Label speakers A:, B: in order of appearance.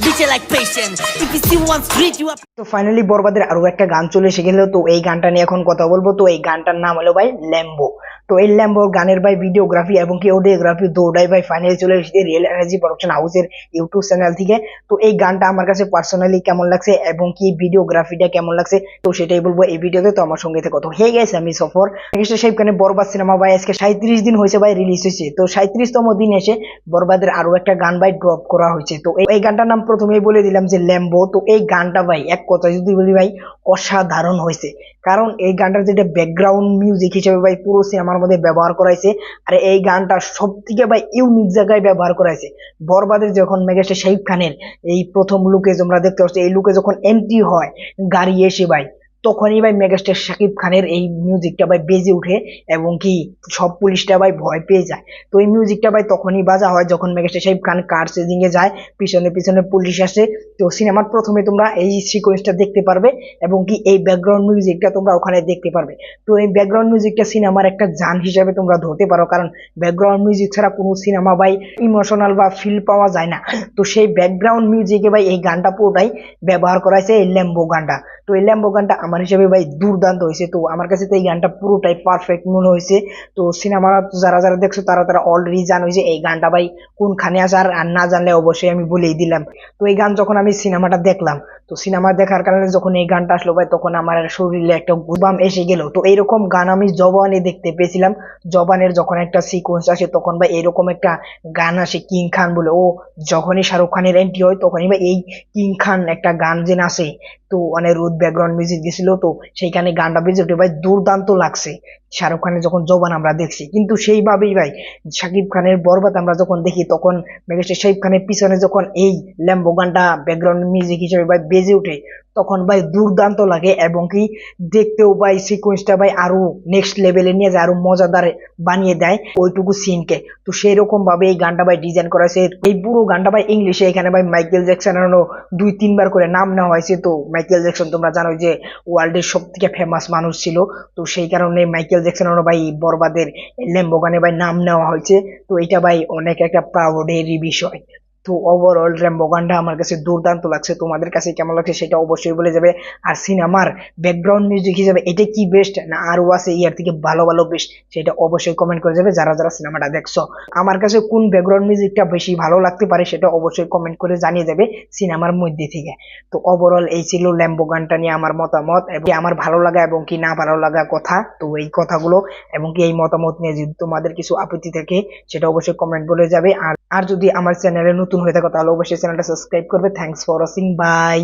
A: Bitch, like patience. If you see one street, you up.
B: তো finally বরবাদের আরও একটা গান চলে এসে গেল তো এই গানটা নিয়ে এখন কথা বলব। তো এই গানটার নাম হলো ভাই ল্যাম্বো তো এই ল্যাম্বো গানের ভাই ভিডিওগ্রাফি এবং কি অডিওগ্রাফি দৌড়াই ভাই ফাইনালি চলে এসেছে রিয়েল এনার্জি প্রোডাকশন হাউসের ইউটিউব চ্যানেল থেকে। তো এই গানটা আমার কাছে পার্সোনালি কেমন লাগছে এবং কি ভিডিওগ্রাফিটা কেমন লাগছে, তো সেটাই বলব এই ভিডিওতে। তো আমার সঙ্গে থেকে কত হয়ে গেছে আমি সফর। সাহেব খানের বরবাদ সিনেমা ভাই আজকে সাঁত্রিশ দিন হয়েছে ভাই রিলিজ হয়েছে। তো সাঁত্রিশতম দিন এসে বরবাদের আরও একটা গান ভাই ড্রপ করা হয়েছে। তো এই গানটার নাম প্রথমেই বলে দিলাম যে ল্যাম্বো তো এই গানটা ভাই এক কথা যদি বলি ভাই, অসাধারণ হয়েছে। কারণ এই গানটার যেটা ব্যাকগ্রাউন্ড মিউজিক হিসেবে ভাই পুরো সিনেমার মধ্যে ব্যবহার করাইছে, আর এই গানটা সব থেকে ভাই ইউনিক জায়গায় ব্যবহার করাইছে। বরবাদের যখন মেগাস্টার শাহিব খানের এই প্রথম লুকে তোমরা দেখতে পাচ্ছ, এই লুকে যখন এন্ট্রি হয়, গাড়ি এসে ভাই তখনই ভাই মেগাস্টার শাকিব খানের এই মিউজিকটা ভাই বেজে উঠে এবং কি সব পুলিশটা ভাই ভয় পেয়ে যায়। তো এই মিউজিকটা ভাই তখনই বাজা হয় যখন মেগাস্টার শাহিব খান কার চেজিং এ যায়, পিছনে পিছনে পুলিশ আসে। তো সিনেমার প্রথমে তোমরা এই সিকোয়েন্সটা দেখতে পারবে এবং কি এই ব্যাকগ্রাউন্ড মিউজিকটা তোমরা ওখানে দেখতে পারবে। তো এই ব্যাকগ্রাউন্ড মিউজিকটা সিনেমার একটা জান হিসাবে তোমরা ধরতে পারো, কারণ ব্যাকগ্রাউন্ড মিউজিক ছাড়া কোনো সিনেমা ভাই ইমোশনাল বা ফিল পাওয়া যায় না। তো সেই ব্যাকগ্রাউন্ড মিউজিকে ভাই এই গানটা পুরোটাই ব্যবহার করা হয়েছে এই ল্যাম্বো গানটা। তো এই ল্যাম্বো গানটা আমার হিসেবে ভাই দুর্দান্ত হয়েছে। তো আমার কাছে তো এই গানটা পুরোটাই পারফেক্ট মনে হয়েছে। তো সিনেমা যারা যারা দেখছ তারা তারা অলরেডি জানো যে এই গানটা ভাই কোনখানে আছে আর আর না জানলে অবশ্যই আমি বলেই দিলাম। তো এই গান যখন আমি সিনেমাটা দেখলাম তো সিনেমা দেখার কারণে যখন এই গানটা আসলো ভাই, তখন আমার শরীরে একটা গুবাম এসে গেল। তো এইরকম গান আমি জবানে দেখতে পেয়েছিলাম। জবানের যখন একটা সিকোয়েন্স আসে, তখন ভাই এরকম একটা গান আসে, কিং খান বলে। ও যখনই শাহরুখ খানের এন্ট্রি হয়, তখনই ভাই এই কিং খান একটা গান যে নাচে তো অনিরুদ্ধ ব্যাকগ্রাউন্ড মিউজিক দিছিল, তো সেইখানে গানটা বেজে উঠে, ভাই দুর্দান্ত লাগছে। শাহরুখ খানের যখন জবান আমরা দেখছি, কিন্তু সেইভাবেই ভাই শাকিব খানের বরবাদ আমরা যখন দেখি, তখন মেগাস্টার শাকিব খানের পিছনে যখন এই ল্যাম্বো গানটা ব্যাকগ্রাউন্ড মিউজিক হিসেবে ভাই বেজে ওঠে। তখন ভাই দুর্দান্ত লাগে এবং কি দেখতেও ভাই সিকোয়েন্সটা ভাই আরও নেক্সট লেভেলে নিয়ে যায়, আরও মজাদার বানিয়ে দেয় ওইটুকু সিনকে তো সেই রকম ভাবে এই গানটা ভাই ডিজাইন করা হয়েছে। এই পুরো গানটা ভাই ইংলিশে এখানে ভাই মাইকেল জ্যাকসনেরও দুই, তিনবার করে নাম নেওয়া হয়েছে। তো মাইকেল জ্যাকসন তোমরা জানো যে ওয়ার্ল্ডের সব থেকে ফেমাস মানুষ ছিল। তো সেই কারণে মাইকেল জ্যাকসনেরও ভাই বরবাদের ল্যাম্বো গানে ভাই নাম নেওয়া হয়েছে। তো এটা ভাই অনেক একটা প্রাউডেরই বিষয়। তো ওভারঅল র্যাম্বো গানটা আমার কাছে দুর্দান্ত লাগছে। তোমাদের কাছে কেমন লাগছে সেটা অবশ্যই বলে যাবে। আর সিনেমার ব্যাকগ্রাউন্ড মিউজিক হিসেবে এটা কি বেস্ট না আরও আছে ইয়ার থেকে ভালো ভালো বেস্ট সেটা অবশ্যই কমেন্ট করে যাবে যারা যারা সিনেমাটা দেখছ। আমার কাছে কোন ব্যাকগ্রাউন্ড মিউজিকটা বেশি ভালো লাগতে পারে সেটা অবশ্যই কমেন্ট করে জানিয়ে দেবে সিনেমার মধ্যে থেকে। তো ওভারঅল এই ছিল ল্যাম্বো গানটা নিয়ে আমার মতামত এবং আমার ভালো লাগা এবং কি না ভালো লাগা কথা। তো এই কথাগুলো এবং কি এই মতামত নিয়ে যদি তোমাদের কিছু আপত্তি থাকে সেটা অবশ্যই কমেন্ট বলে যাবে। আর আর যদি আমার চ্যানেলে নতুন হয়ে থাকো, তাহলে অবশ্যই চ্যানেলটা সাবস্ক্রাইব করবে। Thanks for watching by